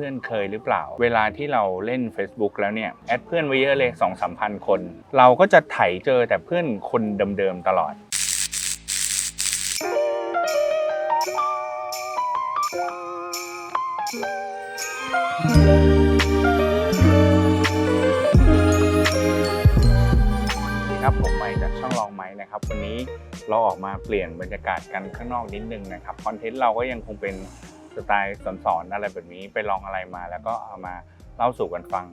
พื่อนๆเคยหรือเปล่า เวลาที่เราเล่น Facebook แล้วเนี่ยแอดเพื่อนไว้เยอะเลย2 3 0 0 0คน เราก็จะไถเจอแต่เพื่อนคนเดิมๆตลอดครับผมไมจากช่องลองไม้นะครับวันนี้เราออกมาเปลี่ยนบรรยากาศกันข้างนอกนิดนึงนะครับคอนเทนต์เราก็ยังคงเป็น สไตล์สอนๆอะไรแบบนี้ไปลองอะไรมา แล้วก็เอามาเล่าสู่กันฟัง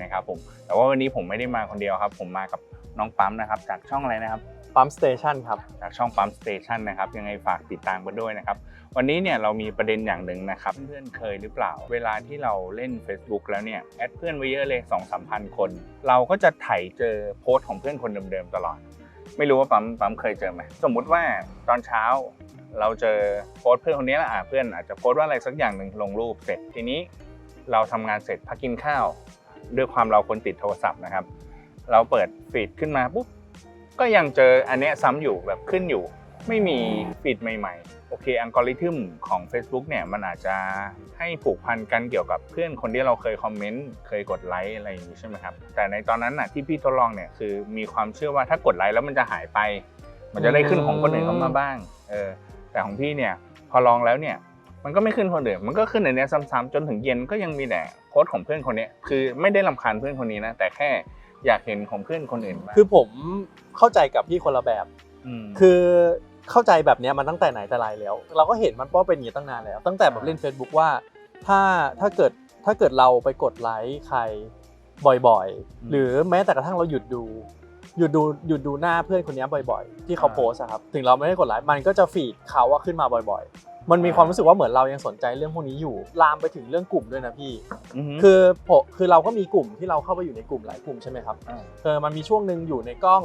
นะครับผม แต่ว่าวันนี้ผมไม่ได้มาคนเดียวครับ ผมมากับน้องปั๊มนะครับ จากช่องอะไรนะครับปั๊มสเตชันครับ จากช่องปั๊มสเตชันนะครับ ยังไงฝากติดตามกันด้วยนะครับ วันนี้เนี่ยเรามีประเด็นอย่างหนึ่งนะครับ เพื่อนๆเคยหรือเปล่า เวลาที่เราเล่น Facebook แล้วเนี่ย แอดเพื่อนไว้เยอะเลย2 3 0 0 0คน เราก็จะไถเจอโพสต์ของเพื่อนคนเดิมๆตลอด ไม่รู้ว่าปั๊มปั๊มเคยเจอไหม สมมุติว่าตอนเช้า เราเจอโพสเพื่อนคนนี้แหละอะเพื่อนอาจจะโพสต์ว่าอะไรสักอย่างหนึ่งลงรูปเสร็จทีนี้เราทำงานเสร็จพักกินข้าว ด้วยความเราคนติดโทรศัพท์นะครับ เราเปิดฟีดขึ้นมาปุ๊บก็ยังเจออันเนี้ยซ้ำอยู่แบบขึ้นอยู่ ไม่มีฟีดใหม่ ๆ โอเคอัลกอริทึมของ Facebook เนี่ยมันอาจจะให้ผูกพันกันเกี่ยวกับเพื่อนคนที่เราเคยคอมเมนต์เคยกดไลค์อะไรอย่างนี้ใช่ไหมครับแต่ในตอนนั้นน่ะที่พี่ทดลองเนี่ยคือมีความเชื่อว่าถ้ากดไลค์แล้วมันจะหายไป มันจะได้ขึ้นของคนอื่นเข้ามาบ้างเออ แต่ของพี่เนี่ยพอลองแล้วเนี่ยมันก็ไม่ขึ้นคนอื่นมันก็ขึ้นในเนี้ยซ้ำๆจนถึงเย็นก็ยังมีแต่โพสต์ของเพื่อนคนเนี้ยคือไม่ได้ลำคาญเพื่อนคนนี้นะแต่แค่อยากเห็นของเพื่อนคนอื่นบ้างคือผมเข้าใจกับพี่คนละแบบมคือเข้าใจแบบเนี้ยมันตั้งแต่ไหนแต่ไรแล้ว เราก็เห็นมันว่าเป็นอย่างนี้ตั้งนานแล้ว ตั้งแต่แบบเล่น Facebook ว่าถ้าถ้าเกิดถ้าเกิดเราไปกดไลค์ใครบ่อยๆ หรือแม้แต่กระทั่งเราหยุดดู หยุดดูหยุดดูหน้าเพื่อนคนนี้บ่อยๆ ที่เขาโพสต์อะครับถึงเราไม่ได้กดไลค์มันก็จะฟีดเขาว่าขึ้นมาบ่อยๆ มันมีความรู้สึกว่าเหมือนเรายังสนใจเรื่องพวกนี้อยู่ลามไปถึงเรื่องกลุ่มด้วยนะพี่อือฮึคือผมคือเราก็มีกลุ่มที่เราเข้าไปอยู่ในกลุ่มหลายกลุ่มใช่ไหมครับอ่าเออมันมีช่วงหนึ่งอยู่ในกล้อง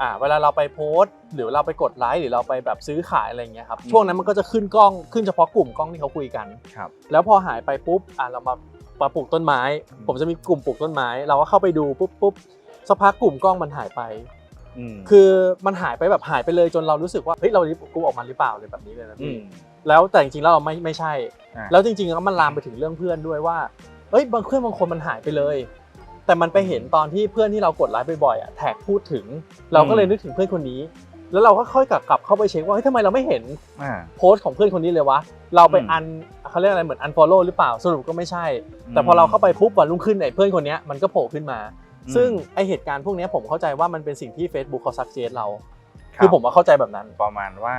อ่าเวลาเราไปโพสต์หรือเราไปกดไลค์หรือเราไปแบบซื้อขายอะไรอย่างเงี้ยครับช่วงนั้นมันก็จะขึ้นกล้องขึ้นเฉพาะกลุ่มกล้องที่เขาคุยกันครับแล้วพอหายไปปุ๊บอ่าเรามามาปลูกต้นไม้ ผมจะมีกลุ่มปลูกต้นไม้ เราก็เข้าไปดูปุ๊บปุ๊บ สักพักกลุ่มกล้องมันหายไปอืมคือมันหายไปแบบหายไปเลยจนเรารู้สึกว่าเฮ้ยเราลิฟต์กูออกมาหรือเปล่าเลยแบบนี้เลยนะอืพี่มแล้วแต่จริงๆแล้วเราไม่ไม่ใช่อ่าแล้วจริงๆแล้วมันลามไปถึงเรื่องเพื่อนด้วยว่าเอ้ยบางเพื่อนบางคนมันหายไปเลย แต่มันไปเห็นตอนที่เพื่อนที่เรากดไลค์บ่อยๆอะแท็กพูดถึง เราก็เลยนึกถึงเพื่อนคนนี้ แล้วเราก็ค่อยกลับกลับเข้าไปเช็คว่าเฮ้ยทำไมเราไม่เห็นอ่าโพสต์ของเพื่อนคนนี้เลยวะเราไปอืมอันเขาเรียกอะไรเหมือนอันฟอลโล่หรือเปล่าสรุปก็ไม่ใช่ แต่พอเราเข้าไปปุ๊บวันรุ่งขึ้นไอ้เพื่อนคนเนี้ยมันก็โผล่ขึ้นมา ซึ่งไอเหตุการณ์พวกเนี้ยผมเข้าใจว่ามันเป็นสิ่งที่ Facebook เขาซักเจสเรา คือผมว่าเข้าใจแบบนั้น ประมาณว่า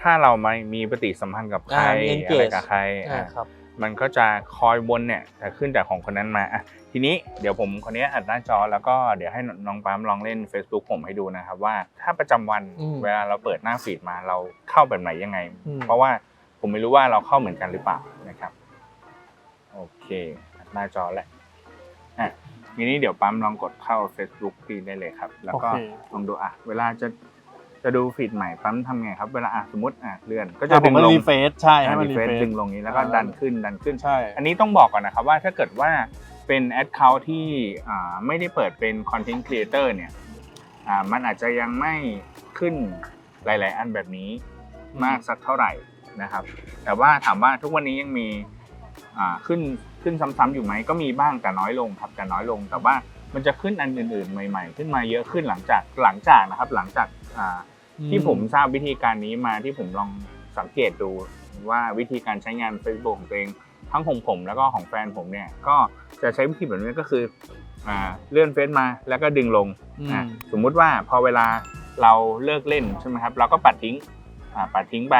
ถ้าเราไม่มีปฏิสัมพันธ์กับใครอ่ามีอะไร engage กับใครอ่าอะครับมันก็จะคอยวนเนี่ยแต่ขึ้นจากของคนนั้นมาอะทีนี้เดี๋ยวผมคนนี้อัดหน้าจอแล้วก็เดี๋ยวให้น้องปั๊มลองเล่น Facebook ผมให้ดูนะครับว่าถ้าประจำวันอืมเวลาเราเปิดหน้าฟีดมาเราเข้าแบบไหนยังไงอืมเพราะว่าผมไม่รู้ว่าเราเข้าเหมือนกันหรือเปล่านะครับ โอเคอัดหน้าจอแหละอะ ทีนี้เดี๋ยวปั๊มลองกดเข้า Facebook พี่ได้เลยครับ แล้วก็โอเค ลองดูอะ เวลาจะจะดูฟีดใหม่ปั๊มทำไงครับ เวลาอะสมมติอะเลื่อนก็จะอะผดึมงก็ลงรีเฟซใช่ให้มันรีรีเฟเฟซซดึงลงนี้แล้วก็อ่า ดันขึ้นดันขึ้น ใช่ อันนี้ต้องบอกก่อนนะครับว่าถ้าเกิดว่าเป็นแอดเคาท์ที่อ่าไม่ได้เปิดเป็นคอนเทนต์ครีเอเตอร์เนี่ยอ่ามันอาจจะยังไม่ขึ้นหลาย ๆ อันแบบนี้มากสักเท่าไหร่นะครับ แต่ว่าถามว่าทุกวันนี้ยังมีอ่าขึ้น ขึ้นซ้ำๆอยู่ไหมก็มีบ้างแต่น้อยลงครับแต่น้อยลง แต่ว่ามันจะขึ้นอันอื่นๆ ใหม่ ๆ ขึ้นมาเยอะขึ้นหลังจากหลังจากนะครับ หลังจากอ่าที่ผมทราบวิธีการนี้มาที่ผมลองสังเกตดูว่าวิธีการใช้งาน Facebook ของตัวเองทั้งของผมแล้วก็ของแฟนผมเนี่ยก็จะใช้วิธีแบบนี้ก็คืออ่าเลื่อนเฟซมาแล้วก็ดึงลงอืมอะสมมุติว่าพอเวลาเราเลิกเล่นใช่ไหมครับ เราก็ปัดทิ้งอ่าปัดทิ้งไป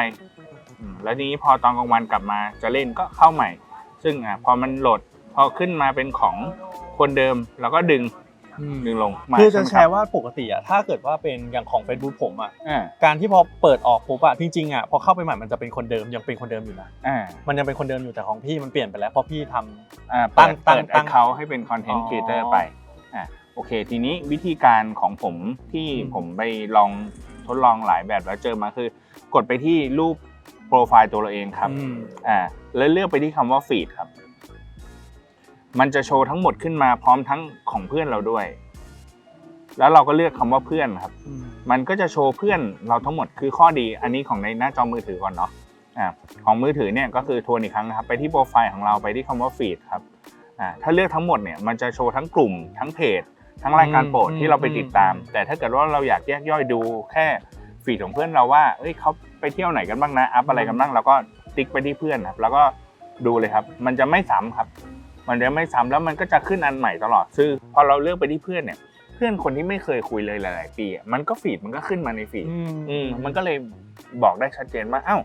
อืมแล้วทีนี้พอตอนกลางวันกลับมาจะเล่นก็เข้าใหม่ ซึ่งอะพอมันโหลดพอขึ้นมาเป็นของคนเดิมเราก็ดึงดึงลงมาคือจะใช่แชไหมร์ว่าปกติอะถ้าเกิดว่าเป็นอย่างของ Facebook ผมอะอ่าการที่พอเปิดออกปุ๊บอะจริงๆอะพอเข้าไปใหม่มันจะเป็นคนเดิมยังเป็นคนเดิมอยู่นะอ่ามันยังเป็นคนเดิมอยู่แต่ของพี่มันเปลี่ยนไปแล้วเพราะพี่ทำอ่าตั้เปิงดตั้เปิงดตั้แองคเคาท์ให้เป็นคอนเทนต์ครีเอเตออ๋ร์อไปอะโอเค ทีนี้วิธีการของผมที่อืมผมไปลองทดลองหลายแบบแล้วเจอมาคือ กดไปที่รูป โปรไฟล์ตัวเราเองครับอืมอ่าแล้วเลือกไปที่คำว่าฟีดครับ มันจะโชว์ทั้งหมดขึ้นมาพร้อมทั้งของเพื่อนเราด้วย แล้วเราก็เลือกคำว่าเพื่อนครับ อืมมันก็จะโชว์เพื่อนเราทั้งหมดคือข้อดี อันนี้ของในหน้าจอมือถือก่อนเนาะอ่าของมือถือเนี่ยก็คือทวนอีกครั้งนะครับไปที่โปรไฟล์ของเราไปที่คำว่าฟีดครับอ่าถ้าเลือกทั้งหมดเนี่ยมันจะโชว์ทั้งกลุ่มทั้งเพจ ทั้งรายการโปรดอืมที่เราไปติดตามอืมแต่ถ้าเกิดว่าเราอยากแยกย่อยดูแค่ฟีดของเพื่อนเราว่าเอ้ยเขาไป เที่ยวไหนกันบ้างนะอัพอะไรกันบ้างเราก็ติ๊กไปที่เพื่อนครับแล้วก็ดูเลยครับ มันจะไม่ซ้ำครับ มันจะไม่ซ้ำแล้วมันก็จะขึ้นอันใหม่ตลอดซึ่งพอเราเลือกไปที่เพื่อนเนี่ย เพื่อนคนที่ไม่เคยคุยเลยหลาย ๆ ปีอะมันก็ฟีดมันก็ขึ้นมาในฟีดอืมมันก็เลยบอกได้ชัดเจนว่าอ้าว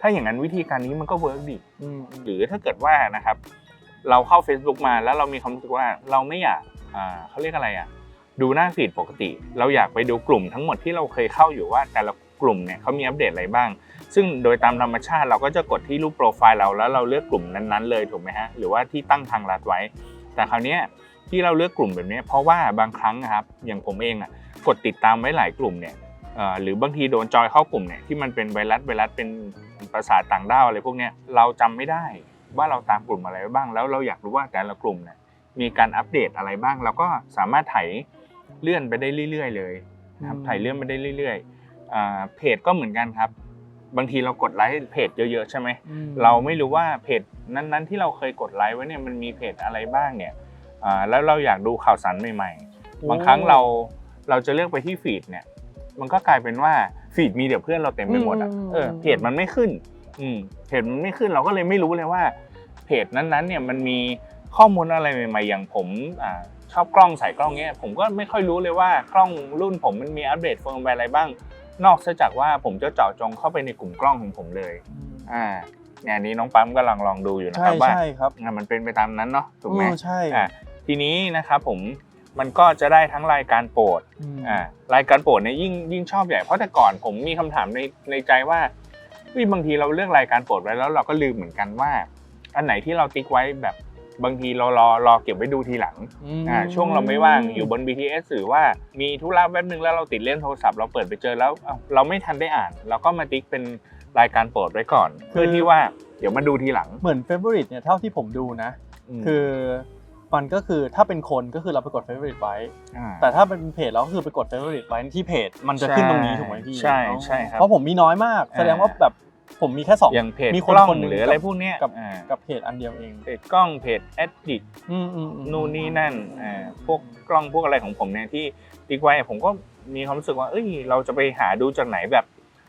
ถ้าอย่างนั้นวิธีการนี้มันก็เวิร์กดิอืมหรือถ้าเกิดว่านะครับ เราเข้า Facebook มาแล้วเรามีความรู้สึกว่าเราไม่อยากอ่าเขาเรียกอะไรอะดูหน้าฟีดปกติ เราอยากไปดูกลุ่มทั้งหมดที่เราเคยเข้าอยู่ว่าแต่ละ กลุ่มเนี่ยเขามีอัปเดตอะไรบ้าง ซึ่งโดยตามธรรมชาติเราก็จะกดที่รูปโปรไฟล์เราแล้วเราเลือกกลุ่มนั้นๆเลยถูกไหมฮะหรือว่าที่ตั้งทางลัดไว้ แต่คราวเนี้ยที่เราเลือกกลุ่มแบบเนี้ยเพราะว่าบางครั้งนะครับอย่างผมเองอะกดติดตามไว้หลายกลุ่มเนี่ยเอ่อหรือบางทีโดนจอยเข้ากลุ่มเนี่ยที่มันเป็นไวรัสไวรัสเป็นภาษาต่างด้าวอะไรพวกเนี้ยเราจำไม่ได้ว่าเราตามกลุ่มอะไรไว้บ้าง แล้วเราอยากรู้ว่าแต่ละกลุ่มเนี่ยมีการอัปเดตอะไรบ้าง เราก็สามารถไถเลื่อนไปได้เรื่อย ๆ เลยนะครับอืมไถเลื่อนไปได้เรื่อยๆอ่า เพจก็เหมือนกันครับ บางทีเรากดไลค์เพจเยอะๆใช่ไหมอืมเราไม่รู้ว่าเพจนั้นๆ ที่เราเคยกดไลค์ไว้เนี่ยมันมีเพจอะไรบ้างเนี่ยอ่าแล้วเราอยากดูข่าวสารใหม่ๆ บางครั้งเราเราจะเลือกไปที่ฟีดเนี่ยมันก็กลายเป็นว่าฟีดมีเดี๋ยวเพื่อนเราเต็มไปหมดอะอืมเออเพจมันไม่ขึ้นอืมเพจมันไม่ขึ้นเราก็เลยไม่รู้เลยว่าเพจนั้นๆเนี่ยมันมีข้อมูลอะไรใหม่ๆ อย่างผมอ่าชอบกล้องใส่กล้องเนี้ยผมก็ไม่ค่อยรู้เลยว่ากล้องรุ่นผมมันมีอัปเดตเฟิร์มแวร์อะไรบ้าง นอกจากว่าผมจะเจาะจงเข้าไปในกลุ่มกล้องของผมเลยอ่าเนี่ยอันนี้น้องปั๊มกำลังลองดูอยู่นะใช่ครับว่าใช่ครับอะมันเป็นไปตามนั้นเนาะถูกไหมอืใช่อ่าทีนี้นะครับผมมันก็จะได้ทั้งรายการโปรดมอ่ารายการโปรดเนี่ยยิ่งยิ่งชอบใหญ่เพราะแต่ก่อนผมมีคำถามในในใจว่าเฮ้ยบางทีเราเลือกรายการโปรดไว้แล้วเราก็ลืมเหมือนกันว่า อันไหนที่เราติ๊กไว้แบบ บางทีเรารอรอเก็บไว้ดูทีหลังมอ่าช่วงเราไม่ว่างอยู่บน BTS หรือว่ามีธุระแป๊บนึงแล้วเราติดเล่นโทรศัพท์เราเปิดไปเจอแล้วเอ้าเราไม่ทันได้อ่าน เราก็มาติ๊กเป็นรายการโปรดไว้ก่อน เพื่อที่ว่าเดี๋ยวมาดูทีหลังเหมือนเฟ v o r i t e เนี่ยเท่าที่ผมดูนะมคือมันก็คือถ้าเป็นคนก็คือเราไปกด favorite ไว้าแต่ถ้าเป็นเพจเราก็คือไปกด favorite ไว้ที่เพจ มันจะขึ้นตรงนี้ถูกไหมพี่ใช่ใช่ครับเพราะผมมีน้อยมาก แสดงว่าแบบ ผมมีแค่สองอย่างเพจมีกคนล้องคนหนึ่งหรืออะไรกับพวกเนี้ยกับอ่ากับเพจอันเดียวเองเพจกล้องเพจแอดดิอืมอืมอืมนู่นนี่นั่นอ่าพวกกล้องพวกอะไรของผมเนี่ยที่ติ๊กไว้ผมก็มีความรู้สึกว่าเอ้ยเราจะไปหาดูจากไหนแบบ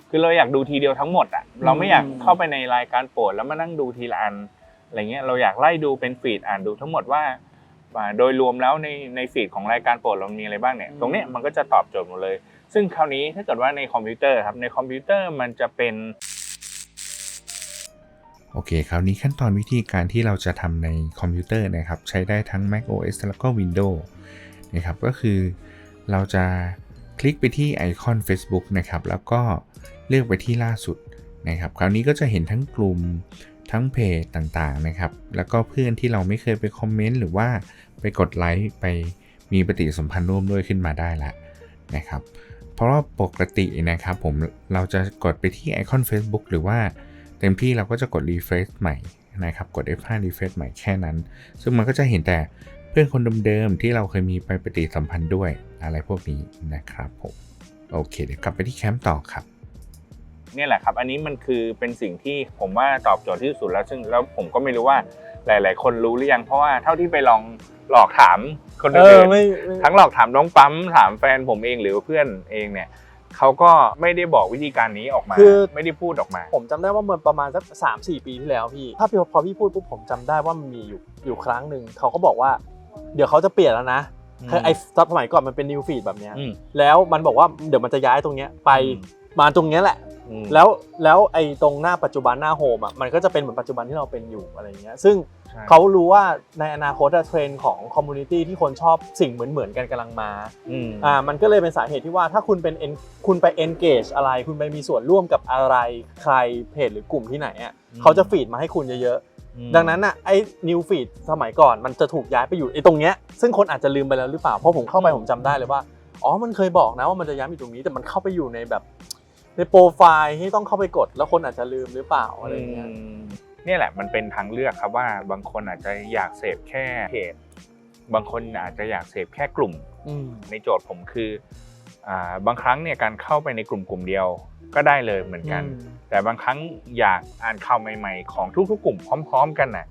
คือเราอยากดูทีเดียวทั้งหมดอะเราไม่อยากเข้าไปในรายการโปรดแล้วมานั่งดูทีละอันอะไรเงี้ยเราอยากไล่ดูเป็นฟีดอ่านดูทั้งหมดว่าอ่าโดยรวมแล้วในในฟีดของรายการโปรดเรามีอะไรบ้างเนี่ยตรงเนี้ยมันก็จะตอบโจทย์หมดเลย ซึ่งคราวนี้ถ้าเกิดว่าในคอมพิวเตอร์ครับในคอมพิวเตอร์มันจะเป็น โอเค คราวนี้ขั้นตอนวิธีการที่เราจะทำในคอมพิวเตอร์นะครับ ใช้ได้ทั้ง Mac OS แล้วก็ Windows นะครับก็คือเราจะคลิกไปที่ไอคอน Facebook นะครับ แล้วก็เลือกไปที่ล่าสุดนะครับ คราวนี้ก็จะเห็นทั้งกลุ่มทั้งเพจต่างๆนะครับ แล้วก็เพื่อนที่เราไม่เคยไปคอมเมนต์หรือว่าไปกดไลค์ไปมีปฏิสัมพันธ์ร่วมด้วยขึ้นมาได้ล้วนะครับ เพราะว่าปกตินะครับผมเราจะกดไปที่ไอคอน Facebook หรือว่า เต็มที่เราก็จะกด refresh ใหม่นะครับกด F5 refresh ใหม่แค่นั้น ซึ่งมันก็จะเห็นแต่เพื่อนคนเดิมๆที่เราเคยมีไปปฏิสัมพันธ์ด้วยอะไรพวกนี้นะครับผมโอเคเดี๋ยวกลับไปที่แคมป์ต่อครับเนี่ยแหละครับ อันนี้มันคือเป็นสิ่งที่ผมว่าตอบโจทย์ที่สุดแล้ว ซึ่งแล้วผมก็ไม่รู้ว่าหลาย ๆ คนรู้หรือยังเพราะว่าเท่าที่ไปลองหลอกถามคนเออื่อนไม่ไม่ๆทั้งหลอกถามน้องปั๊มถามแฟนผมเองหรือเพื่อนเองเนี่ย เขาก็ไม่ได้บอกวิธีการนี้ออกมาคือ ไม่ได้พูดออกมา ผมจำได้ว่ามันประมาณสักสามสี่ปีที่แล้วพี่ ถ้าพี่พอพี่พูดปุ๊บผมจำได้ว่ามันมีอยู่อยู่ครั้งหนึ่งเขาก็บอกว่า เดี๋ยวเขาจะเปลี่ยนแล้วนะอืมคือไอ้สมัยก่อนมันเป็นนิวฟีดแบบเนี้ยอืม แล้วมันบอกว่าเดี๋ยวมันจะย้ายตรงเนี้ยไปมาตรงเนี้ยแหละอืมแล้วแล้วไอ้ตรงหน้าปัจจุบันหน้าโฮมอะมันก็จะเป็นเหมือนปัจจุบันที่เราเป็นอยู่อะไรเงี้ยซึ่งใช่ เขารู้ว่าในอนาคตอะเทรนด์ของคอมมูนิตี้ที่คนชอบสิ่งเหมือนเหมือนๆกันกำลังมาอืมอ่ามันก็เลยเป็นสาเหตุที่ว่าถ้าคุณเป็น en- คุณไป engage อะไร คุณไปมีส่วนร่วมกับอะไรใครเพจหรือกลุ่มที่ไหนอะเขาจะฟีดมาให้คุณเยอะๆดังนั้นอะไอ้ new feed สมัยก่อนมันจะถูกย้ายไปอยู่ไอ้ตรงเนี้ยซึ่งคนอาจจะลืมไปแล้วหรือเปล่าเพราะผมเข้าไปผมจำได้เลยว่าอ๋อมันเคยบอกนะว่ามันจะย้ายไปอยู่ตรงนี้แต่มันเข้าไปอยู่ในแบบในโปรไฟล์ที่ต้องเข้าไปกด แล้วคนอาจจะลืมหรือเปล่าอะไรเงี้ยอืมเนี่ยแหละมันเป็นทางเลือกครับว่าบางคนอาจจะอยากเสพแค่เพจบางคนอาจจะอยากเสพแค่กลุ่มอืมในโจทย์ผมคืออ่าบางครั้งเนี่ยการเข้าไปในกลุ่มกลุ่มเดียวก็ได้เลยเหมือนกันอืมแต่บางครั้งอยากอ่านข่าวใหม่ ๆ ของทุกๆกลุ่มพร้อม ๆ กันน่ะ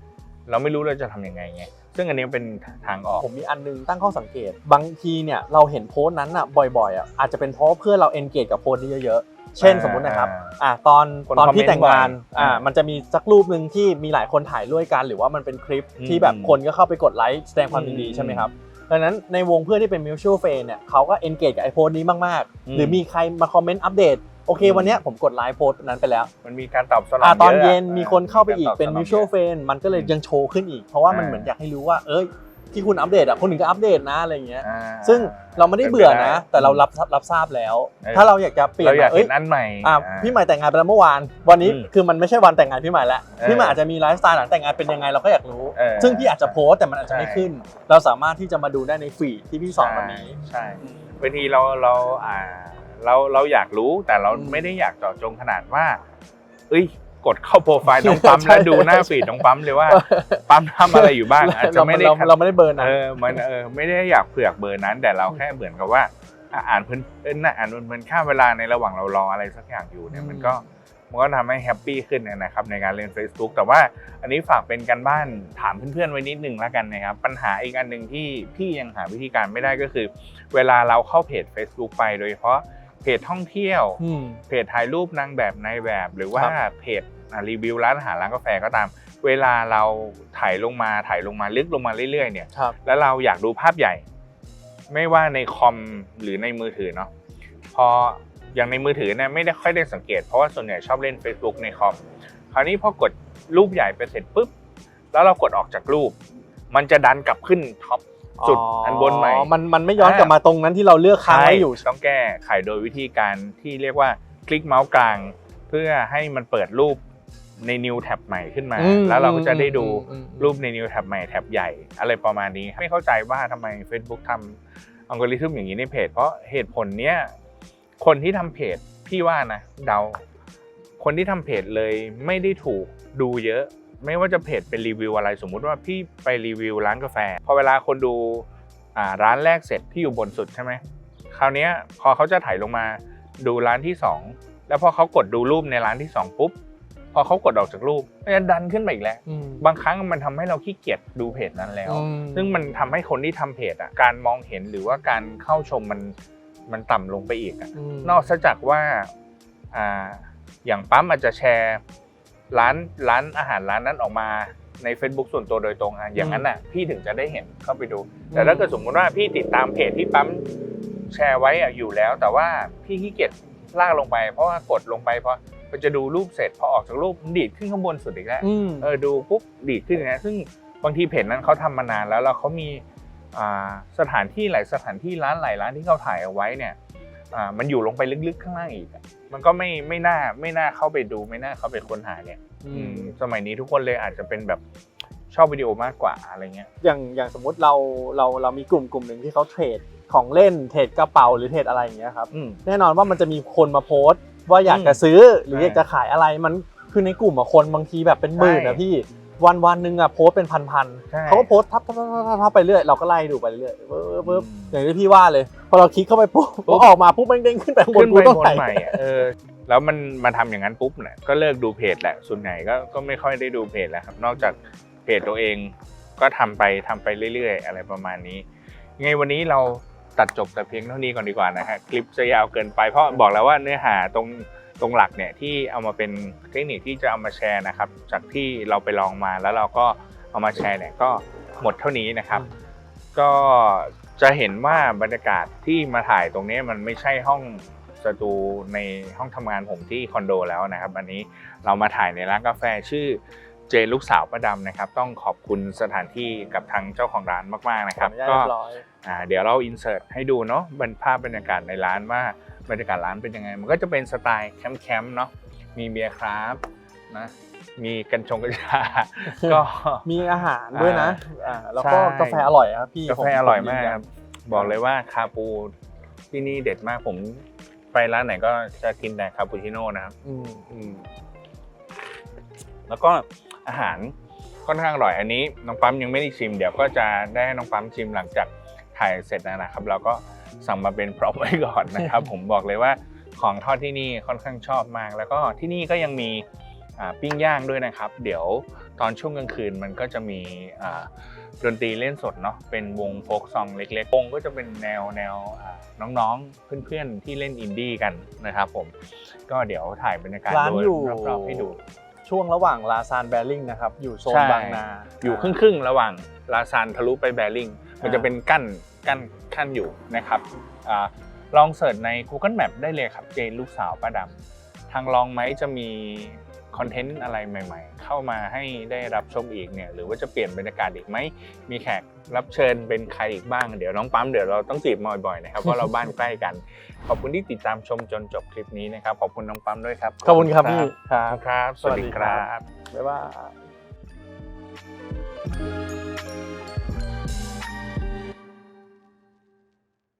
เราไม่รู้เราจะทำยังไงไงซึ่งอันนี้เป็นทางออก ผมมีอันนึงตั้งข้อสังเกต บางทีเนี่ยเราเห็นโพสต์นั้นอะบ่อยๆอะอาจจะเป็นเพราะว่าเพื่อนเราเอนเกจกับโพสต์นี้เยอะๆ เช่นอ่าสมมุตินะครับอ่าตอนคนตอนคอมเมนต์พี่แต่งงานบ่อยอ่าอ่ามัมันจะมีสักรูปหนึ่งที่มีหลายคนถ่ายด้วยกัน หรือว่ามันเป็นคลิปอืมที่แบบคนก็เข้าไปกดไลค์แสดงความยินดีอืมใช่ไหมครับดังนั้นในวงเพื่อนที่เป็น mutual friend เนี่ยเขาก็ engage กับไอโพสต์นี้มากอืมๆหรือมีใครมาคอมเมนต์อัปเดตโอเคอืมวันเนี้ยผมกดไลค์โพสต์นั้นไปแล้ว มันมีการตอบสนองอ่าตอนะเย็นะมีคนเข้าไปอีกรตบเป็นสง mutual ยะ friend มันก็เลยอืมยังโชว์ขึ้นอีก เพราะว่ามันอ่าเหมือนอยากให้รู้ว่า เอ้ย ที่คุณอัปเดตอะคนอื่นก็อัปเดตนะอะไรอย่างเงี้ย อ่าซึ่งเราไม่ได้เบื่อนะป็ไปแต่เรารับรับทราบแล้ว เออ ถ้าเราอยากจะเปลี่ยนเราอยากเอ้เห็ยนอันใหม่อ่าอ่า พี่ใหม่แต่งงานไปแล้วเมื่อวาน วันนี้อืมคือมันไม่ใช่วันแต่งงานพี่ใหม่แล้วเออพี่ใหม่อาจจะมีไลฟ์สไตล์หลังแต่งงานเป็นยังไงเราก็อยากรู้ เออ ซึ่งพี่อาจจะโพสต์แต่มันอาจจะไม่ใช่ขึ้น เราสามารถที่จะมาดูได้ในฟีดที่พี่สอนวันนี้ ใช่บางทีเราเราอ่าเราเราอยากรู้แต่เราอืม ไม่ได้อยากเจาะจงขนาดว่า เอ้ย กดเข้าโปรไฟล์น้องปั๊มใช่แล้วดูหน้าฟีดน้องปั๊มเลยว่า ปั๊มทำอะไรอยู่บ้างอาจจะเราไม่ได้เราเราไม่ได้เบิร์นนะเออมันเออไม่ได้อยากเผือกเบอร์นั้น แต่เราแค่เหมือนกับว่า อะอ่านเพลินเออน่ะอ่านเพลินๆค่าเวลาในระหว่างเรารออะไรสักอย่างอยู่เนี่ยมันก็มันก็ทำให้แฮปปี้ขึ้นนะครับในการเล่น Facebook แต่ว่าอันนี้ฝากเป็นการบ้านถามเพื่อนๆไว้นิดนึงแล้วกันนะครับ ปัญหาอีกอันหนึ่งที่พี่ยังหาวิธีการไม่ได้ก็คือ เวลาเราเข้าเพจ Facebook ไปโดยเฉพาะ เพจท่องเที่ยวอืมเพจถ่ายรูปนางแบบนายแบบ หรือว่าครับเพจอะรีวิวร้านอาหารร้านกาแฟก็ตาม เวลาเราถ่ายลงมาถ่ายลงมาลึกลงมาเรื่อยๆเนี่ยครับแล้วเราอยากดูภาพใหญ่ ไม่ว่าในคอมหรือในมือถือเนาะพออย่างในมือถือเนี่ยไม่ได้ค่อยได้สังเกตเพราะว่าส่วนใหญ่ชอบเล่น Facebook ในคอมคราวนี้พอกดรูปใหญ่ไปเสร็จปุ๊บแล้วเรากดออกจากรูป มันจะดันกลับขึ้นท็อป สุดอันบนใหม่มันมันไม่ย้อนกลับมาตรงนั้นที่เราเลือกค้างไว้อยู่ต้องแก้ไขโดยวิธีการที่เรียกว่าคลิกเมาส์กลาง เพื่อให้มันเปิดรูปใน New Tab ใหม่ขึ้นมาอืมแล้วเราก็จะได้ดูอืมอืมรูปใน New Tab ใหม่แท็บใหญ่ อะไรประมาณนี้ไม่เข้าใจว่าทำไม Facebook ทำอัลกอริทึมอย่างนี้ในเพจ เพราะเหตุผลเนี้ยคนที่ทำเพจพี่ว่านะเดาคนที่ทำเพจเลยไม่ได้ถูกดูเยอะ ไม่ว่าจะเพจเป็นรีวิวอะไรสมมุติว่าพี่ไปรีวิวร้านกาแฟ พอเวลาคนดูอ่าร้านแรกเสร็จที่อยู่บนสุดใช่ไหมคราวเนี้ยพอเขาจะถ่ายลงมาดูร้านที่สองแล้วพอเขากดดูรูปในร้านที่สองปุ๊บ พอเขากดออกจากรูปมันจะดันขึ้นมาอีกแล้วอืมบางครั้งมันทำให้เราขี้เกียจดูเพจนั้นแล้วอืมซึ่งมันทำให้คนที่ทำเพจอะการมองเห็นหรือว่าการเข้าชมมันมันต่ำลงไปอีกอะมนอกจากว่าอ่าอย่างปั๊มอาจจะแชร์ ร้านร้านอาหารร้านนั้นออกมาใน Facebook ส่วนตัวโดยตรงอะอย่างนั้นน่ะพี่ถึงจะได้เห็นเข้าไปดู แต่ถ้าเกิดสมมติว่าพี่ติดตามเพจที่ปั๊มแชร์ไว้อะอยู่แล้ว แต่ว่าพี่ขี้เกียจลากลงไป เพราะว่ากดลงไปเพราะมันจะดูรูปเสร็จพอออกจากรูปมันดีดขึ้นข้างบนสุดอีกแล้วอืมเออดูปุ๊บดีดขึ้นอย่างเงี้ยซึ่งบางทีเพจนั้นเขาทำมานานแล้วแล้วเขามีอ่าสถานที่หลายสถานที่ร้านหลายร้านที่เขาถ่ายเอาไว้เนี่ย อ่ามันอยู่ลงไปลึกๆข้างล่างอีกอะมันก็ไม่ไม่น่าไม่น่าเข้าไปดูไม่น่าเข้าไปค้นหาเนี่ยอือืมมสมัยนี้ทุกคนเลยอาจจะเป็นแบบชอบวิดีโอมากกว่าอะไรเงี้ย อย่างอย่างสมมุติเราเราเรามีกลุ่มกลุ่มหนึ่งที่เขาเทรดของเล่นเทรดกระเป๋าหรือเทรดอะไรอย่างเงี้ยครับอืม แน่นอนว่ามันจะมีคนมาโพสต์ว่าอยากจะซื้อหรือใช่อยากจะขายอะไรมันคือในกลุ่มอะคนบางทีแบบเป็นหมื่นใช่ นะพี่ วันวันหนึ่งอะโพสต์เป็นพันใช่ ๆเขาก็โพสต์ทับทับทับทับทับไปเรื่อยเราก็ไล่ดูไปเรื่อยเปิ๊บปึ๊บอืมอย่างที่พี่ว่าเลย พอเราคลิกเข้าไปปุ๊บปุ๊บพอออกมาปุ๊บมันเด้งขึ้นไปข้างบนขึ้นกูไปต้องบไหนนใหม่อะเออ แล้วมันมาทำอย่างนั้นปุ๊บเนี่ยก็เลิกดูเพจแหละ ส่วนใหญ่ก็ก็ไม่ค่อยได้ดูเพจแล้วครับ นอกจากเพจตัวเองก็ทำไปทำไปเรื่อย ๆ อะไรประมาณนี้ยังไงวันนี้เราตัดจบแต่เพียงเท่านี้ก่อนดีกว่านะฮะคลิปจะยาวเกินไปเพราะบอกแล้วว่าเนื้อหาตรง ตรงหลักเนี่ยที่เอามาเป็นเทคนิคที่จะเอามาแชร์นะครับ จากที่เราไปลองมาแล้วเราก็เอามาแชร์เนี่ยก็หมดเท่านี้นะครับ ก็จะเห็นว่าบรรยากาศที่มาถ่ายตรงนี้มันไม่ใช่ห้องสตูในห้องทำงานผมที่คอนโดแล้วนะครับ อันนี้เรามาถ่ายในร้านกาแฟชื่อเจนลูกสาวประดำนะครับ ต้องขอบคุณสถานที่กับทางเจ้าของร้านมากๆนะครับขออนุญาตก็เรียบร้อยอ่าเดี๋ยวเราอินเสิร์ตให้ดูเนาะบรรภาพบรรยากาศในร้านว่า บรรยากาศร้านเป็นยังไง มันก็จะเป็นสไตล์แคมป์ๆเนาะมีเบียร์คราฟต์นะมีกัญชงกัญชาก็มีอาหารด้วยนะอ่าแล้วก็ใช่กาแฟอร่อยครับพี่กาแฟผมอร่อยมากผนครับบอกเลยว่าคาปูที่นี่เด็ดมากผมไปร้านไหนก็จะกินแต่คาปูชิโน่นะครับอืมอืมแล้วก็อาหารค่อนข้างอร่อยอันนี้น้องปั๊มยังไม่ได้ชิม เดี๋ยวก็จะได้ให้น้องปั๊มชิมหลังจากถ่ายเสร็จแล้วนะครับ เราก็ สั่งมาเป็นพร็อพไว้ก่อนนะครับ ผมบอกเลยว่าของทอดที่นี่ค่อนข้างชอบมาก แล้วก็ที่นี่ก็ยังมีอ่าปิ้งย่างด้วยนะครับ เดี๋ยวตอนช่วงกลางคืนมันก็จะมีอ่าดนตรีเล่นสดเนาะเป็นวงโฟกซองเล็กๆวงก็จะเป็นแนวแนวอ่าน้องๆเพื่อนๆ ที่เล่นอินดี้กันนะครับผมก็เดี๋ยวถ่ายบรรยากาศร้านโดยอยู่รอบๆให้ดูช่วงระหว่างลาซานแบริ่งนะครับอยู่โซนใช่บางนา อยู่ครึ่งครึ่งๆ ระหว่างลาซานทะลุไปแบริ่งมันจะอ่าเป็นกั้น กั้นขั้นอยู่นะครับอาลองเสิร์ชใน Google Map ได้เลยครับเจนลูกสาวป้าดำทางลองไหมจะมีคอนเทนต์อะไรใหม่ ๆ เข้ามาให้ได้รับชมอีกเนี่ยหรือว่าจะเปลี่ยนบรรยากาศอีกไหมมีแขกรับเชิญเป็นใครอีกบ้างเดี๋ยวน้องปั๊มเดี๋ยวเราต้องจีบมาบ่อยๆนะครับเพราะเราบ้านใกล้กัน ขอบคุณที่ติดตามชมจนจบคลิปนี้นะครับขอบคุณน้องปั๊มด้วยครับขอบคุณครับพี่ครัขอบบคุณครับสวัสดีครับบ๊ายบาย